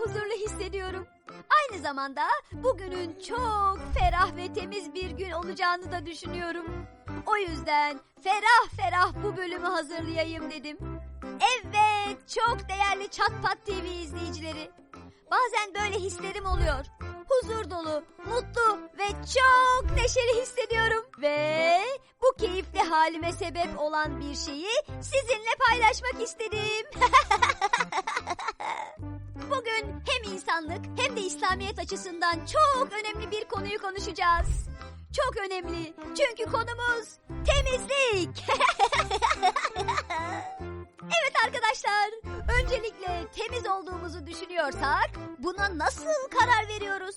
huzurlu hissediyorum. Aynı zamanda bugünün çok ferah ve temiz bir gün olacağını da düşünüyorum. O yüzden ferah ferah bu bölümü hazırlayayım dedim. Evet, çok değerli Çatpat TV izleyicileri. Bazen böyle hislerim oluyor. Huzur dolu, mutlu ve çok neşeli hissediyorum. Ve bu keyifli halime sebep olan bir şeyi sizinle paylaşmak istedim. Bugün hem insanlık hem de İslamiyet açısından çok önemli bir konuyu konuşacağız. Çok önemli çünkü konumuz temizlik. evet arkadaşlar, öncelikle temiz olduğumuzu düşünüyorsak buna nasıl karar veriyoruz?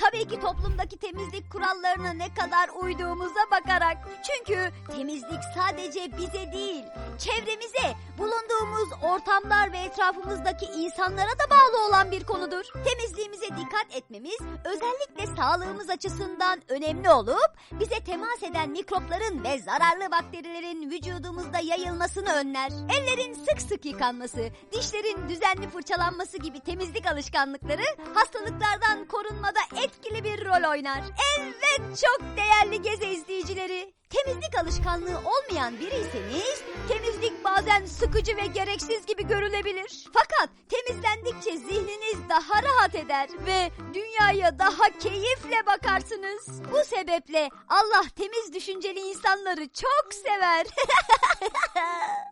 Tabii ki toplumdaki temizlik kurallarına ne kadar uyduğumuza bakarak. Çünkü temizlik sadece bize değil, çevremize, bulunduğumuz ortamlar ve etrafımızdaki insanlara da bağlı olan bir konudur. Temizliğimize dikkat etmemiz özellikle sağlığımız açısından önemli olup bize temas eden mikropların ve zararlı bakterilerin vücudumuzda yayılmasını önler. Ellerin sık sık yıkanması, dişlerin düzenli fırçalanması gibi temizlik alışkanlıkları hastalıklardan korunmada etkili bir rol oynar. Evet çok değerli geze izleyicileri. Temizlik alışkanlığı olmayan biriyseniz temizlik bazen sıkıcı ve gereksiz gibi görülebilir. Fakat temizlendikçe zihniniz daha rahat eder ve dünyaya daha keyifle bakarsınız. Bu sebeple Allah temiz düşünceli insanları çok sever.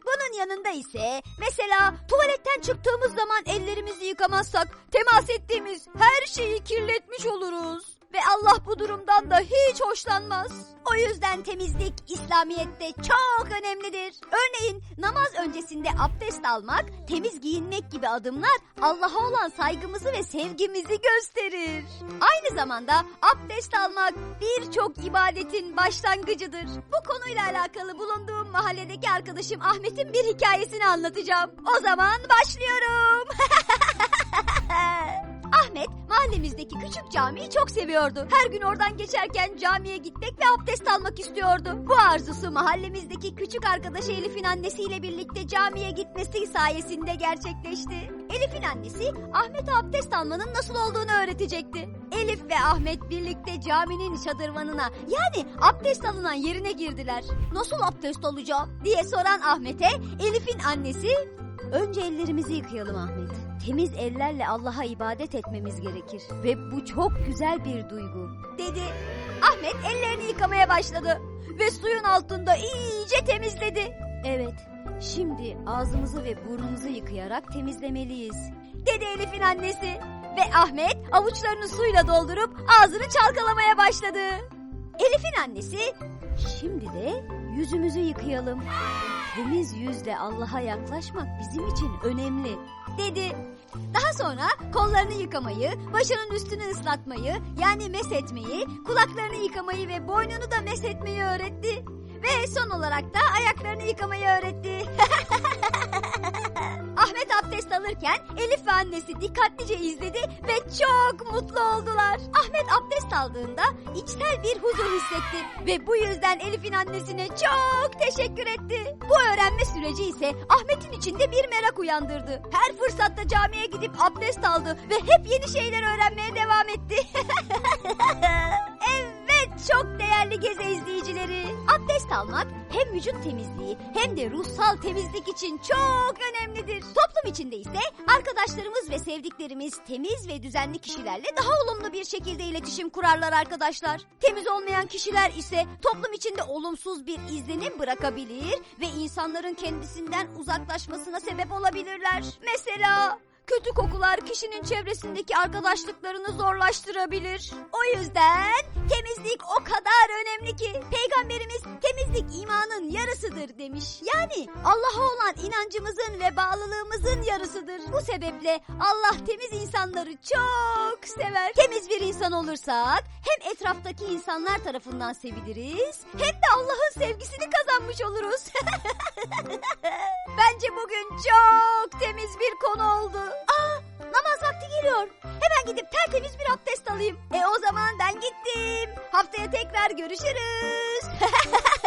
Bunun yanında ise mesela tuvaletten çıktığımız zaman ellerimizi yıkamazsak temas ettiğimiz her şeyi kirletmiş oluruz. Ve Allah bu durumdan da hiç hoşlanmaz. O yüzden temizlik İslamiyet'te çok önemlidir. Örneğin namaz öncesinde abdest almak, temiz giyinmek gibi adımlar Allah'a olan saygımızı ve sevgimizi gösterir. Aynı zamanda abdest almak birçok ibadetin başlangıcıdır. Bu konuyla alakalı bulunduğum mahalledeki arkadaşım Ahmet'in bir hikayesini anlatacağım. O zaman başlıyorum. Mahallemizdeki küçük camiyi çok seviyordu. Her gün oradan geçerken camiye gitmek ve abdest almak istiyordu. Bu arzusu mahallemizdeki küçük arkadaşı Elif'in annesiyle birlikte camiye gitmesi sayesinde gerçekleşti. Elif'in annesi Ahmet'e abdest almanın nasıl olduğunu öğretecekti. Elif ve Ahmet birlikte caminin şadırvanına yani abdest alınan yerine girdiler. Nasıl abdest alacağım diye soran Ahmet'e Elif'in annesi Önce ellerimizi yıkayalım Ahmet. Temiz ellerle Allah'a ibadet etmemiz gerekir. Ve bu çok güzel bir duygu. Dedi. Ahmet ellerini yıkamaya başladı. Ve suyun altında iyice temizledi. Evet, şimdi ağzımızı ve burnumuzu yıkayarak temizlemeliyiz. Dedi Elif'in annesi. Ve Ahmet avuçlarını suyla doldurup ağzını çalkalamaya başladı. Elif'in annesi şimdi de yüzümüzü yıkayalım. Temiz yüzle Allah'a yaklaşmak bizim için önemli dedi. Daha sonra kollarını yıkamayı, başının üstünü ıslatmayı yani meshetmeyi, kulaklarını yıkamayı ve boynunu da meshetmeyi öğretti. Ve son olarak da ayaklarını yıkamayı öğretti. Ahmet abdest alırken Elif ve annesi dikkatlice izledi ve çok mutlu oldular. Ahmet abdest aldığında içsel bir huzur hissetti ve bu yüzden Elif'in annesine çok teşekkür etti. Bu öğrenme süreci ise Ahmet'in içinde bir merak uyandırdı. Her fırsatta camiye gidip abdest aldı ve hep yeni şeyler öğrenmeye devam etti. evet çok değerli geze izleyicileri. Abdest almak hem vücut temizliği hem de ruhsal temizlik için çok önemlidir. Toplum içinde ise arkadaşlarımız ve sevdiklerimiz temiz ve düzenli kişilerle daha olumlu bir şekilde iletişim kurarlar arkadaşlar. Temiz olmayan kişiler ise toplum içinde olumsuz bir izlenim bırakabilir ve insanların kendisinden uzaklaşmasına sebep olabilirler. Mesela Kötü kokular kişinin çevresindeki arkadaşlıklarını zorlaştırabilir. O yüzden temizlik o kadar önemli ki Peygamberimiz temizlik imanın yarısıdır demiş. Yani Allah'a olan inancımızın ve bağlılığımızın yarısıdır. Bu sebeple Allah temiz insanları çok sever. Temiz bir insan olursak hem etraftaki insanlar tarafından seviliriz hem de Allah'ın sevgisini kazanmış oluruz. Bence bugün çok temiz bir konu oldu. Aa, namaz vakti geliyor. Hemen gidip tertemiz bir abdest alayım. E o zaman ben gittim. Haftaya tekrar görüşürüz.